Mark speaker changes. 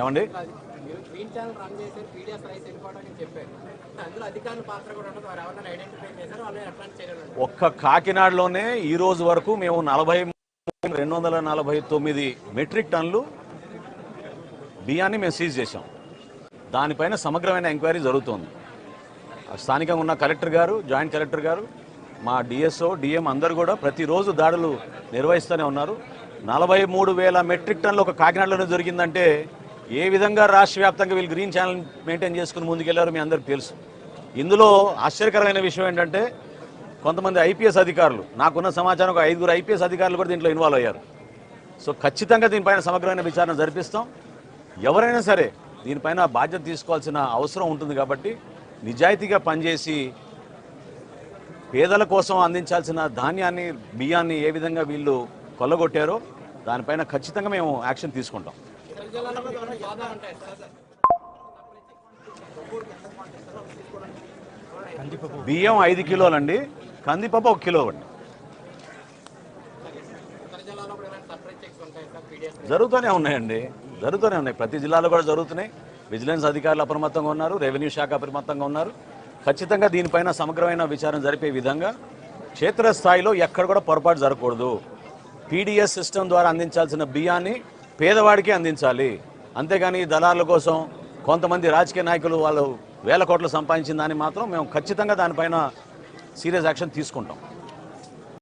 Speaker 1: ఏమండి?
Speaker 2: Green channel run చేశారు PDS rice వెళ్ళిపోవడానికి చెప్పారు అందులో అధికారుల పాత్ర కూడా ఉండదు వారు ఎవరైనా ఐడెంటిఫై చేశారు వాళ్ళు
Speaker 1: ఒక్క కాకినాడలోనే ఈ రోజు వరకు మేము నలభై రెండు వందల నలభై తొమ్మిది మెట్రిక్ టన్నులు బియ్యాన్ని మేము సీజ్ చేశాం. దానిపైన సమగ్రమైన ఎంక్వైరీ జరుగుతోంది. స్థానికంగా ఉన్న కలెక్టర్ గారు జాయింట్ కలెక్టర్ గారు మా డిఎస్ఓ డిఎం అందరూ కూడా ప్రతిరోజు దాడులు నిర్వహిస్తూనే ఉన్నారు. నలభై మూడు వేల మెట్రిక్ టన్లు ఒక కాకినాడలోనే దొరికిందంటే ఏ విధంగా రాష్ట్ర వ్యాప్తంగా వీళ్ళు గ్రీన్ ఛానల్ మెయింటైన్ చేసుకుని ముందుకెళ్ళారో మీ అందరికీ తెలుసు. ఇందులో ఆశ్చర్యకరమైన విషయం ఏంటంటే కొంతమంది ఐపీఎస్ అధికారులు నాకున్న సమాచారం ఒక ఐదుగురు ఐపీఎస్ అధికారులు కూడా దీంట్లో ఇన్వాల్వ్ అయ్యారు. సో ఖచ్చితంగా దీనిపైన సమగ్రమైన విచారణ జరిపిస్తాం. ఎవరైనా సరే దీనిపైన బాధ్యత తీసుకోవాల్సిన అవసరం ఉంటుంది కాబట్టి నిజాయితీగా పనిచేసి పేదల కోసం అందించాల్సిన ధాన్యాన్ని బియ్యాన్ని ఏ విధంగా వీళ్ళు కొల్లగొట్టారో దానిపైన ఖచ్చితంగా మేము యాక్షన్ తీసుకుంటాం. బియ్యం ఐదు కిలోలండి. కందిపప్పు ఒక కిలో అండి జరుగుతూనే ఉన్నాయండి. జరుగుతూనే ఉన్నాయి. ప్రతి జిల్లాలో కూడా జరుగుతున్నాయి. విజిలెన్స్ అధికారులు అప్రమత్తంగా ఉన్నారు. రెవెన్యూ శాఖ అప్రమత్తంగా ఉన్నారు. ఖచ్చితంగా దీనిపైన సమగ్రమైన విచారణ జరిపే విధంగా క్షేత్రస్థాయిలో ఎక్కడ కూడా పొరపాటు జరగకూడదు. పీడిఎస్ సిస్టమ్ ద్వారా అందించాల్సిన బియ్యాన్ని పేదవాడికే అందించాలి. అంతేగాని దళారుల కోసం కొంతమంది రాజకీయ నాయకులు వాళ్ళు వేల కోట్లు సంపాదించిన దాన్ని మాత్రం మేము ఖచ్చితంగా దానిపైన సీరియస్ యాక్షన్ తీసుకుంటాం.